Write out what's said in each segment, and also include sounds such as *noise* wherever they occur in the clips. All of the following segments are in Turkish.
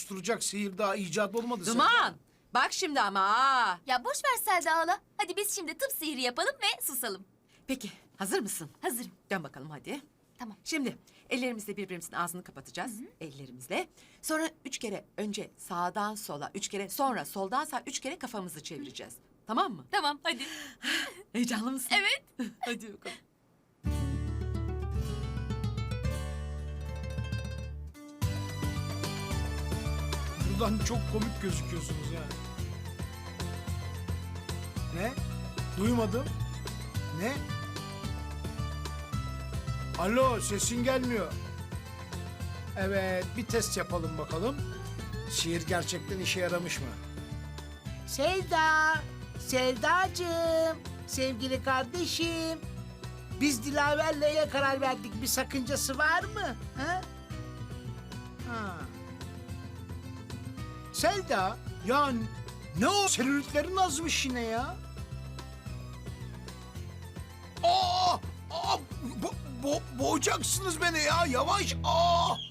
susturacak sihir daha icat olmadı. Duman. Bak şimdi ama. ha. Ya boş ver Selda hala. Hadi biz şimdi tıp sihri yapalım ve susalım. Peki hazır mısın? Hazırım. Dön bakalım hadi. Tamam. Şimdi ellerimizle birbirimizin ağzını kapatacağız. Ellerimizle. Sonra üç kere önce sağdan sola, üç kere sonra soldan sağa, üç kere kafamızı çevireceğiz. Tamam mı? Tamam hadi. *sighs* Heyecanlı mısın? Evet. *laughs* hadi bakalım. Buradan çok komik gözüküyorsunuz ya. Ne? Duymadım. Ne? Alo sesin gelmiyor. Evet bir test yapalım bakalım. Şiir gerçekten işe yaramış mı? Selda, Seldacığım, sevgili kardeşim. Biz Dilaver'le karar verdik. Bir sakıncası var mı? Ha? Ha. Selda ya ne o selülitlerin azmış yine ya. Aa, aa bo, bo, boğacaksınız beni ya yavaş. Aa.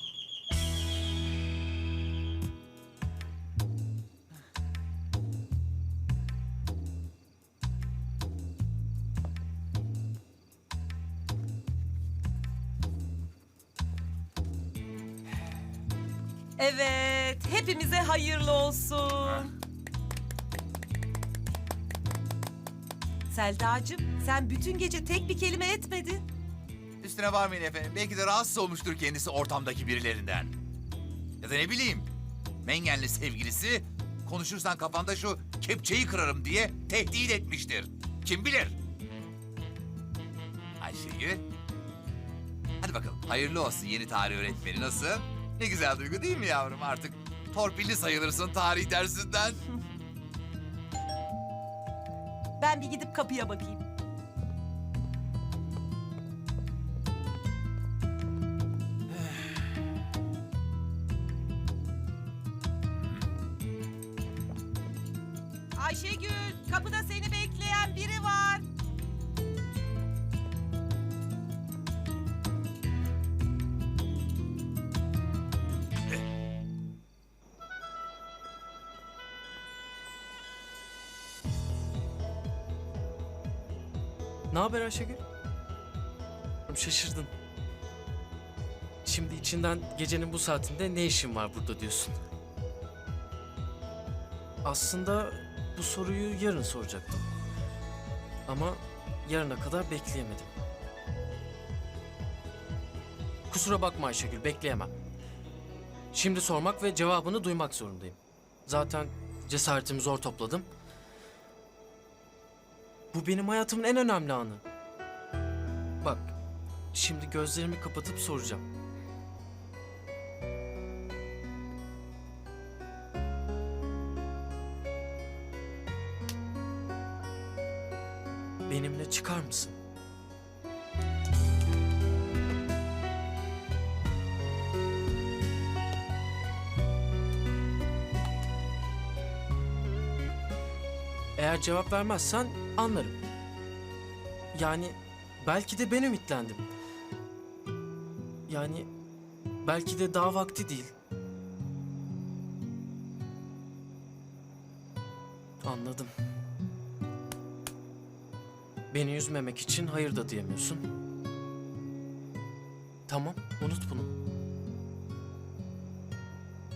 Evet, hepimize hayırlı olsun. Selda'cığım, sen bütün gece tek bir kelime etmedin. Üstüne varmayın efendim. Belki de rahatsız olmuştur kendisi ortamdaki birilerinden. Ya da ne bileyim. Mengenli sevgilisi konuşursan kafanda şu kepçeyi kırarım diye tehdit etmiştir. Kim bilir? Ayşegül. Hadi bakalım hayırlı olsun yeni tarih öğretmeni nasıl? Ne güzel duygu değil mi yavrum artık? Torpilli sayılırsın tarih dersinden. *laughs* Ben bir gidip kapıya bakayım. Ayşegül, kapıda seni bekleyen biri var. Ne haber Ayşegül? Şaşırdın. Şimdi içinden gecenin bu saatinde ne işin var burada diyorsun. Aslında bu soruyu yarın soracaktım. Ama yarına kadar bekleyemedim. Kusura bakma Ayşegül, bekleyemem. Şimdi sormak ve cevabını duymak zorundayım. Zaten cesaretimi zor topladım. Bu benim hayatımın en önemli anı. Bak, şimdi gözlerimi kapatıp soracağım. Benimle çıkar mısın? Eğer cevap vermezsen anlarım. Yani belki de ben ümitlendim. Yani belki de daha vakti değil. Anladım. Beni üzmemek için hayır da diyemiyorsun. Tamam, unut bunu.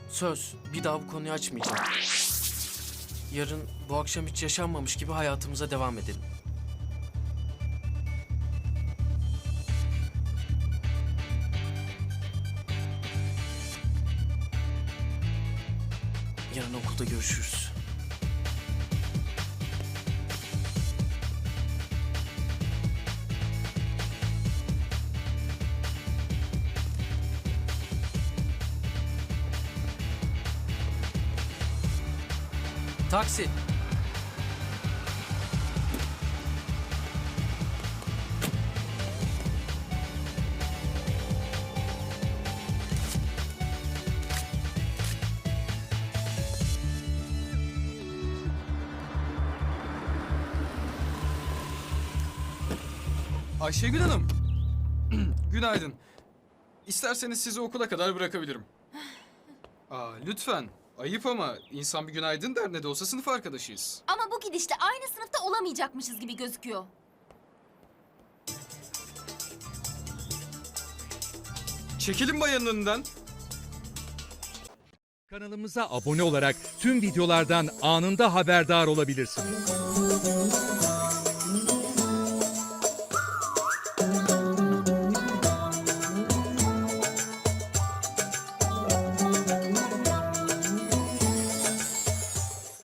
Söz, bir daha bu konuyu açmayacağım. Yarın bu akşam hiç yaşanmamış gibi hayatımıza devam edelim. Yarın okulda görüşürüz. Taksi. Ayşegül Hanım. *clears throat* Günaydın. İsterseniz sizi okula kadar bırakabilirim. *sighs* Aa lütfen. Ayıp ama insan bir günaydın der ne de olsa sınıf arkadaşıyız. Ama bu gidişte aynı sınıfta olamayacakmışız gibi gözüküyor. Çekilin bayanın önünden. Kanalımıza abone olarak tüm videolardan anında haberdar olabilirsiniz.